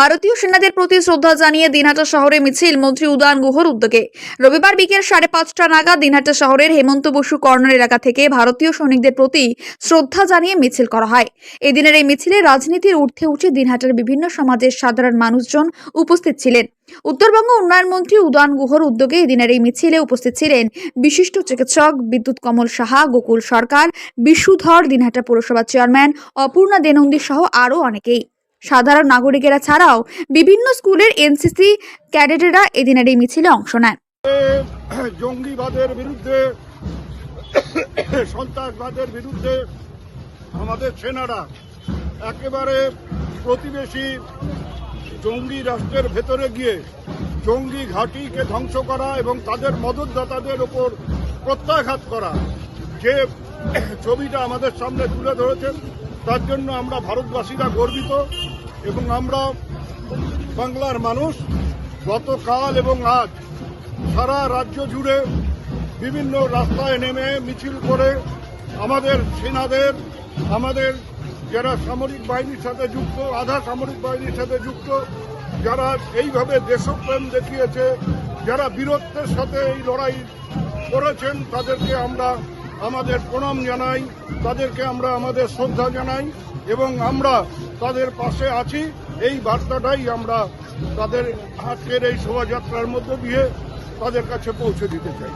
ভারতীয় সেনাদের প্রতি শ্রদ্ধা জানিয়ে দিনহাটা শহরে মিছিল মন্ত্রী উদয়ন গুহর উদ্যোগে। রবিবার বিকেল সাড়ে পাঁচটা নাগাদ দিনহাটা শহরের হেমন্ত বসু কর্নার এলাকা থেকে ভারতীয় সৈনিকদের প্রতি শ্রদ্ধা জানিয়ে মিছিল করা হয়। এদিনের এই মিছিলে রাজনীতির ঊর্ধ্বে উঠে দিনহাটার বিভিন্ন সমাজের সাধারণ মানুষজন উপস্থিত ছিলেন। উত্তরবঙ্গ উন্নয়ন মন্ত্রী উদয়ন গুহর উদ্যোগে এদিনের এই মিছিলে উপস্থিত ছিলেন বিশিষ্ট চিকিৎসক বিদ্যুৎ কমল সাহা, গোকুল সরকার, বিশুধর দিনহাটা পৌরসভার চেয়ারম্যান, অপূর্ণা দেনন্দী সহ আরও অনেকেই। সাধারণ নাগরিকেরা ছাড়াও বিভিন্ন স্কুলের এনসিসি ক্যাডেটেরা এদিনের এই মিছিলে অংশ নেন। জঙ্গিবাদের বিরুদ্ধে, সন্ত্রাসবাদের বিরুদ্ধে আমাদের সেনারা একেবারে প্রতিবেশী জঙ্গি রাষ্ট্রের ভেতরে গিয়ে জঙ্গি ঘাঁটিকে ধ্বংস করা এবং তাদের মদতদাতাদের ওপর প্রত্যাঘাত করা যে ছবিটা আমাদের সামনে তুলে ধরেছেন তার জন্য আমরা ভারতবাসীরা গর্বিত এবং আমরা বাংলার মানুষ। গতকাল এবং আজ সারা রাজ্য জুড়ে বিভিন্ন রাস্তায় নেমে মিছিল করে আমাদের সেনাদের, আমাদের যারা সামরিক বাহিনীর সাথে যুক্ত, আধা সামরিক বাহিনীর সাথে যুক্ত, যারা এইভাবে দেশপ্রেম দেখিয়েছে, যারা বীরত্বের সাথে এই লড়াই করেছেন, তাদেরকে আমরা আমাদের প্রণাম জানাই, তাদেরকে আমরা আমাদের শ্রদ্ধা জানাই এবং আমরা তাদের পাশে আছি। এই বার্তাটাই আমরা তাদের আজকের এই শোভাযাত্রার মধ্য দিয়ে তাদের কাছে পৌঁছে দিতে চাই।